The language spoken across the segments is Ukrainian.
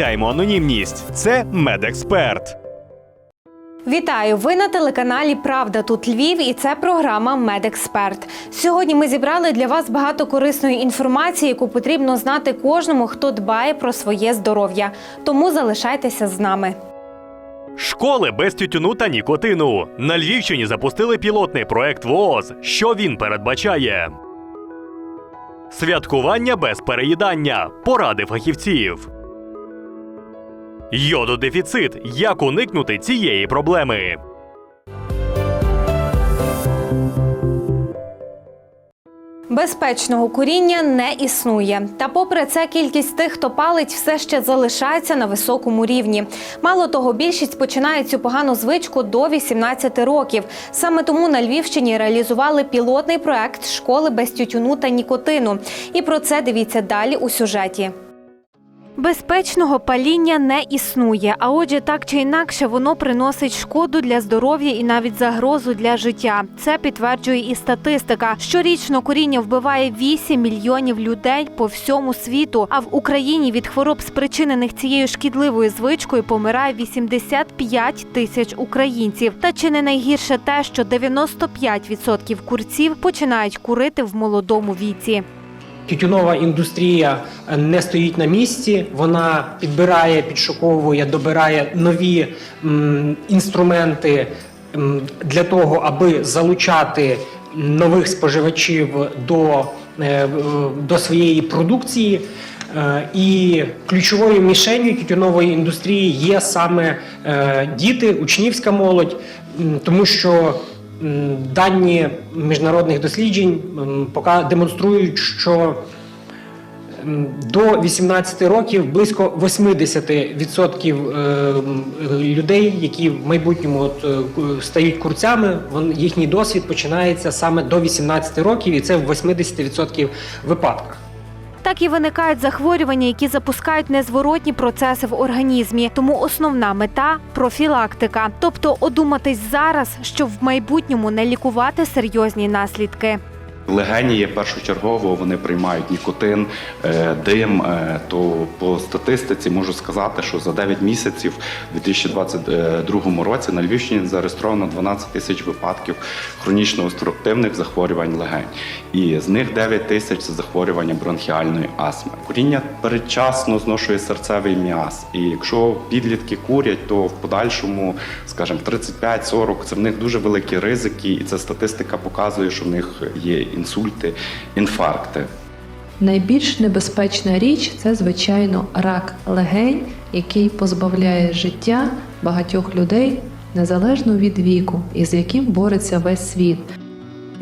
анонімність. Це медексперт. Вітаю! Ви на телеканалі Правда тут Львів і це програма Медексперт. Сьогодні ми зібрали для вас багато корисної інформації, яку потрібно знати кожному, хто дбає про своє здоров'я. Тому залишайтеся з нами. Школи без тютюну та нікотину. На Львівщині запустили пілотний проект ВООЗ. Що він передбачає? Святкування без переїдання. Поради фахівців. Йододефіцит. Як уникнути цієї проблеми? Безпечного куріння не існує. Та попри це, кількість тих, хто палить, все ще залишається на високому рівні. Мало того, більшість починає цю погану звичку до 18 років. Саме тому на Львівщині реалізували пілотний проект школи без тютюну та нікотину. І про це дивіться далі у сюжеті. Безпечного паління не існує, а отже, так чи інакше, воно приносить шкоду для здоров'я і навіть загрозу для життя. Це підтверджує і статистика. Щорічно куріння вбиває 8 мільйонів людей по всьому світу. А в Україні від хвороб, спричинених цією шкідливою звичкою, помирає 85 тисяч українців. Та чи не найгірше те, що 95% курців починають курити в молодому віці. Тютюнова індустрія е, не стоїть на місці, вона підбирає, підшуковує, добирає нові м, інструменти м, для того, аби залучати нових споживачів до, е, до своєї продукції. Е, І ключовою мішенью тютюнової індустрії є саме е, діти, учнівська молодь, тому що дані міжнародних досліджень демонструють, що до 18 років близько 80% е, людей, які в майбутньому от, е, стають курцями, їхній досвід починається саме до 18 років, і це в 80% випадках. Так і виникають захворювання, які запускають незворотні процеси в організмі. Тому основна мета профілактика, тобто одуматись зараз, щоб в майбутньому не лікувати серйозні наслідки. Легені є першочергово, вони приймають нікотин, е, дим. е, То по статистиці можу сказати, що за 9 місяців у 2022 році на Львівщині зареєстровано 12 тисяч випадків хронічно обструктивних захворювань легень. І з них 9 тисяч це захворювання бронхіальної астми. Куріння передчасно зношує серцевий м'яз. І якщо підлітки курять, то в подальшому, скажімо, 35-40 це в них дуже великі ризики, і ця статистика показує, що в них є інсульти, інфаркти. Найбільш небезпечна річ це, звичайно, рак легень, який позбавляє життя багатьох людей незалежно від віку, і з яким бореться весь світ.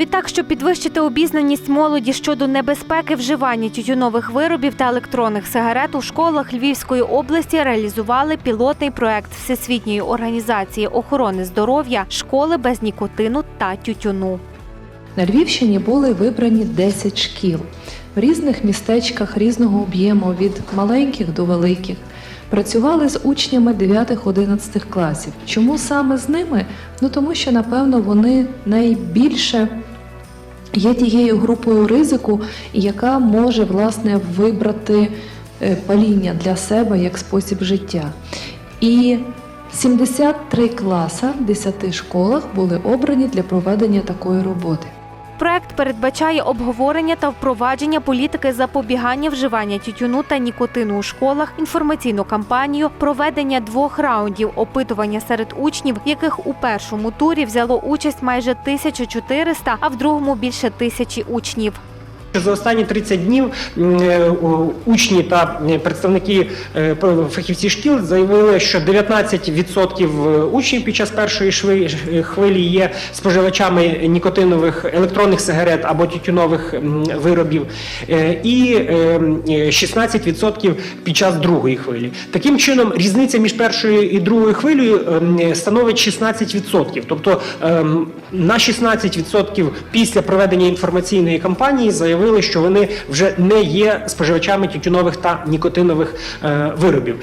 Відтак, щоб підвищити обізнаність молоді щодо небезпеки вживання тютюнових виробів та електронних сигарет у школах Львівської області реалізували пілотний проект Всесвітньої організації охорони здоров'я школи без нікотину та тютюну. На Львівщині були вибрані 10 шкіл в різних містечках різного об'єму від маленьких до великих. Працювали з учнями 9-11 класів. Чому саме з ними? Ну тому що, напевно, вони найбільше є тією групою ризику, яка може власне вибрати е, паління для себе як спосіб життя. І 73 класа в 10 школах були обрані для проведення такої роботи. Проект передбачає обговорення та впровадження політики запобігання вживання тютюну та нікотину у школах, інформаційну кампанію, проведення двох раундів опитування серед учнів, яких у першому турі взяло участь майже 1400, а в другому більше тисячі учнів. За останні 30 днів е, учні та е, представники е, фахівці шкіл заявили, що 19% учнів під час першої хвилі є споживачами нікотинових електронних сигарет або тютюнових виробів, і е, м, е, 16% під час другої хвилі. Таким чином, різниця між першою і другою хвилею становить 16%. Тобто ем, на 16% після проведення інформаційної кампанії заявили, що вони вже не є споживачами тютюнових та нікотинових е, виробів.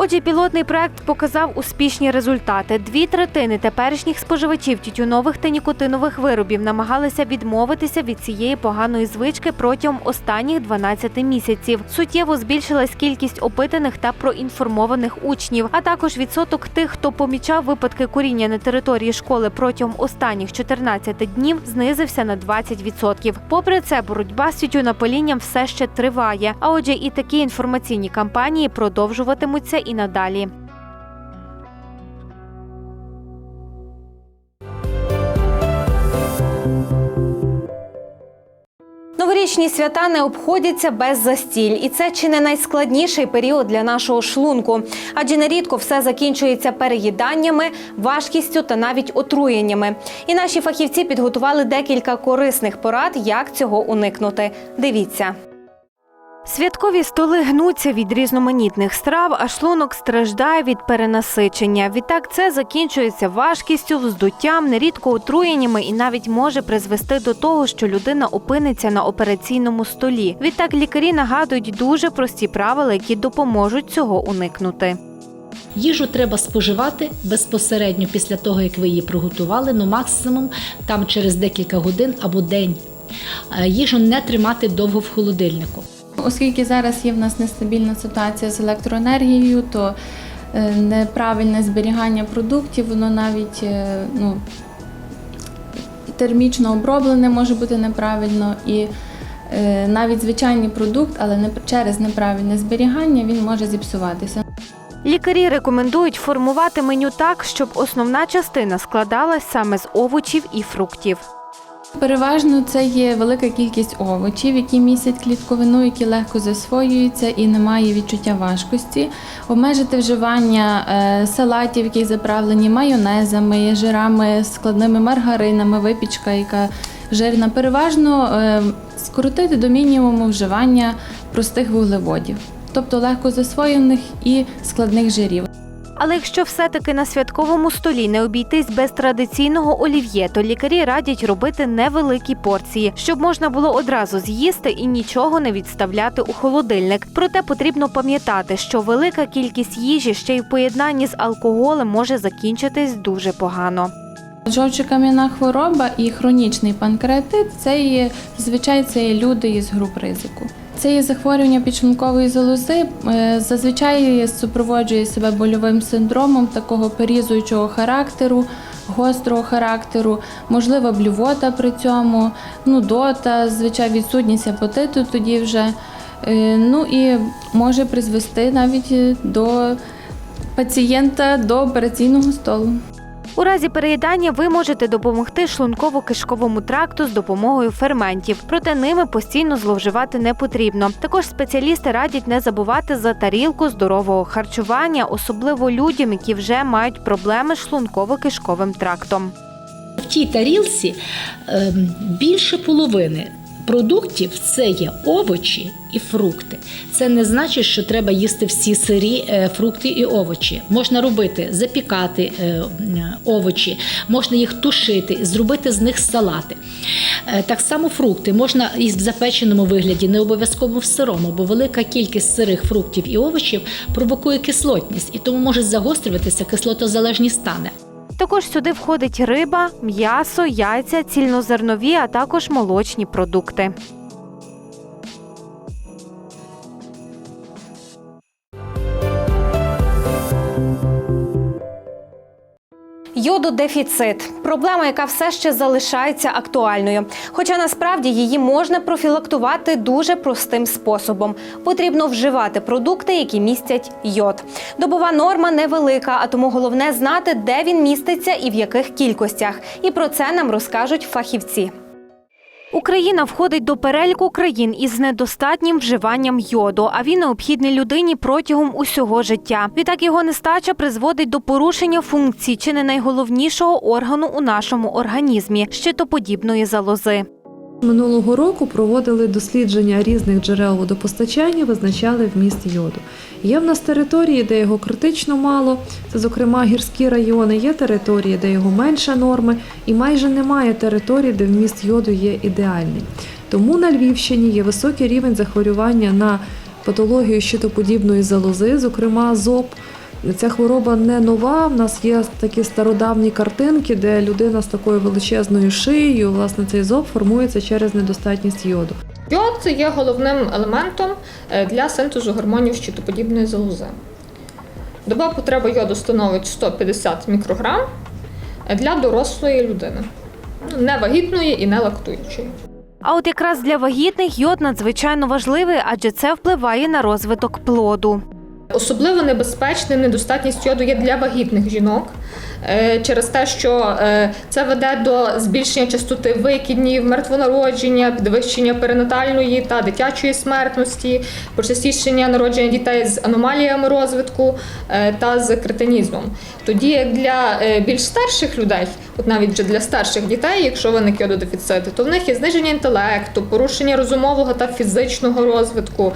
Отже, пілотний проект показав успішні результати. Дві третини теперішніх споживачів тютюнових та нікотинових виробів намагалися відмовитися від цієї поганої звички протягом останніх 12 місяців. Суттєво збільшилась кількість опитаних та проінформованих учнів, а також відсоток тих, хто помічав випадки куріння на території школи протягом останніх 14 днів, знизився на 20%. Попри це, боротьба з тютюнопалінням все ще триває. А отже, і такі інформаційні кампанії продовжуватимуться і надалі. Новорічні свята не обходяться без застіль, і це чи не найскладніший період для нашого шлунку, адже нерідко все закінчується переїданнями, важкістю та навіть отруєннями. І наші фахівці підготували декілька корисних порад, як цього уникнути. Дивіться. Святкові столи гнуться від різноманітних страв, а шлунок страждає від перенасичення. Відтак це закінчується важкістю, вздуттям, нерідко отруєннями і навіть може призвести до того, що людина опиниться на операційному столі. Відтак лікарі нагадують дуже прості правила, які допоможуть цього уникнути. Їжу треба споживати безпосередньо після того, як ви її приготували, ну максимум там через декілька годин або день. Е, Їжу не тримати довго в холодильнику. Оскільки зараз є в нас нестабільна ситуація з електроенергією, то е, неправильне зберігання продуктів, воно навіть е, ну, термічно оброблене може бути неправильно, і е, навіть звичайний продукт, але не через неправильне зберігання він може зіпсуватися. Лікарі рекомендують формувати меню так, щоб основна частина складалась саме з овочів і фруктів. Переважно це є велика кількість овочів, які містять клітковину, які легко засвоюються і немає відчуття важкості. Обмежити вживання е, салатів, які заправлені майонезами, жирами, складними маргаринами, випічка, яка жирна. Переважно е, скоротити до мінімуму вживання простих вуглеводів, тобто легко засвоєних і складних жирів. Але якщо все-таки на святковому столі не обійтись без традиційного олів'є, то лікарі радять робити невеликі порції, щоб можна було одразу з'їсти і нічого не відставляти у холодильник. Проте потрібно пам'ятати, що велика кількість їжі ще й в поєднанні з алкоголем може закінчитись дуже погано. Жовчокам'яна хвороба і хронічний панкреатит це є зазвичай це є люди із груп ризику. Це є захворювання підшлункової залози. е, Зазвичай супроводжує себе больовим синдромом такого перізуючого характеру, гострого характеру, можлива блювота при цьому, нудота, звичай відсутність апетиту тоді вже. Е, Ну і може призвести навіть е, до пацієнта до операційного столу. У разі переїдання ви можете допомогти шлунково-кишковому тракту з допомогою ферментів, проте ними постійно зловживати не потрібно. Також спеціалісти радять не забувати за тарілку здорового харчування, особливо людям, які вже мають проблеми з шлунково-кишковим трактом. В тій тарілці ем, більше половини продуктів це є овочі і фрукти. Це не значить, що треба їсти всі сирі е, фрукти і овочі. Можна робити, запікати е, овочі, можна їх тушити, зробити з них салати. Е, Так само фрукти можна і в запеченому вигляді, не обов'язково в сирому, бо велика кількість сирих фруктів і овочів провокує кислотність і тому можуть загострюватися кислотозалежні стани. Також сюди входить риба, м'ясо, яйця, цільнозернові, а також молочні продукти. Йододефіцит проблема, яка все ще залишається актуальною. Хоча насправді її можна профілактувати дуже простим способом. Потрібно вживати продукти, які містять йод. Добова норма невелика, а тому головне знати, де він міститься і в яких кількостях. І про це нам розкажуть фахівці. Україна входить до переліку країн із недостатнім вживанням йоду, а він необхідний людині протягом усього життя. Відтак його нестача призводить до порушення функцій чи не найголовнішого органу у нашому організмі щитоподібної залози. Минулого року проводили дослідження різних джерел водопостачання, визначали вміст йоду. Є в нас території, де його критично мало, це, зокрема, гірські райони, є території, де його менше норми, і майже немає територій, де вміст йоду є ідеальний. Тому на Львівщині є високий рівень захворювання на патологію щитоподібної залози, зокрема ЗОП. Ця хвороба не нова. В нас є такі стародавні картинки, де людина з такою величезною шиєю, власне, цей зоб формується через недостатність йоду. Йод є головним елементом е, для синтезу гормонів щитоподібної залози. Доба потреба йоду становить 150 мікрограм е, для дорослої людини, Ну, не вагітної і не лактуючої. А от якраз для вагітних йод надзвичайно важливий, адже це впливає на розвиток плоду. Особливо небезпечним недостатність йоду є для вагітних жінок е, через те, що е, це веде до збільшення частоти викиднів, мертвонародження, підвищення перинатальної та дитячої смертності, почастішення народження дітей з аномаліями розвитку е, та з кретинізмом. Тоді як для більш старших людей, от навіть вже для старших дітей, якщо виник йододефіцит, то в них є зниження інтелекту, порушення розумового та фізичного розвитку,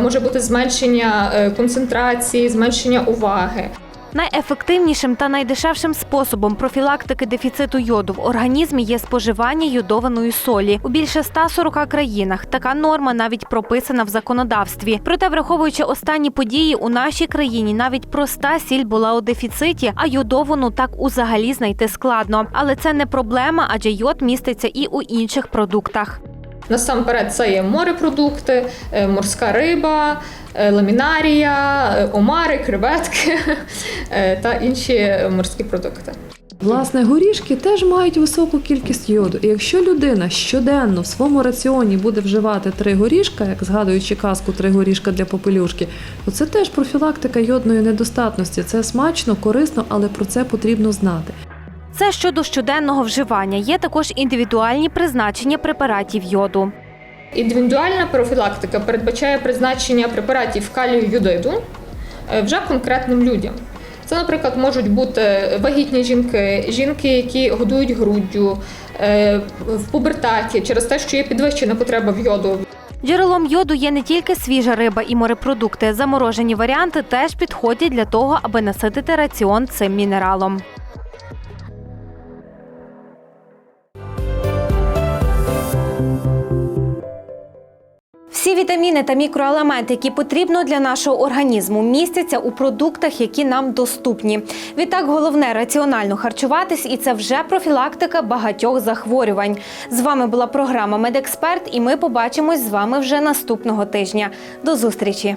може бути зменшення е, концентрації, зменшення уваги. Найефективнішим та найдешевшим способом профілактики дефіциту йоду в організмі є споживання йодованої солі. У більше 140 країнах така норма навіть прописана в законодавстві. Проте, враховуючи останні події у нашій країні, навіть проста сіль була у дефіциті, а йодовану так узагалі знайти складно. Але це не проблема, адже йод міститься і у інших продуктах. Насамперед, це є морепродукти, е, морська риба, е, ламінарія, е, омари, креветки та інші морські продукти. Власне, горішки теж мають високу кількість йоду. І якщо людина щоденно в своєму раціоні буде вживати три горішка, як згадуючи казку три горішка для попелюшки, то це теж профілактика йодної недостатності. Це смачно, корисно, але про це потрібно знати. Це щодо щоденного вживання. Є також індивідуальні призначення препаратів йоду. Індивідуальна профілактика передбачає призначення препаратів калію йодиду е, вже конкретним людям. Це, наприклад, можуть бути вагітні жінки, жінки, які годують груддю е, в пубертаті через те, що є підвищена потреба в йоду. Джерелом йоду є не тільки свіжа риба і морепродукти. Заморожені варіанти теж підходять для того, аби наситити раціон цим мінералом. Всі вітаміни та мікроелементи, які потрібно для нашого організму, містяться у продуктах, які нам доступні. Відтак, головне раціонально харчуватись, і це вже профілактика багатьох захворювань. З вами була програма Медексперт, і ми побачимось з вами вже наступного тижня. До зустрічі!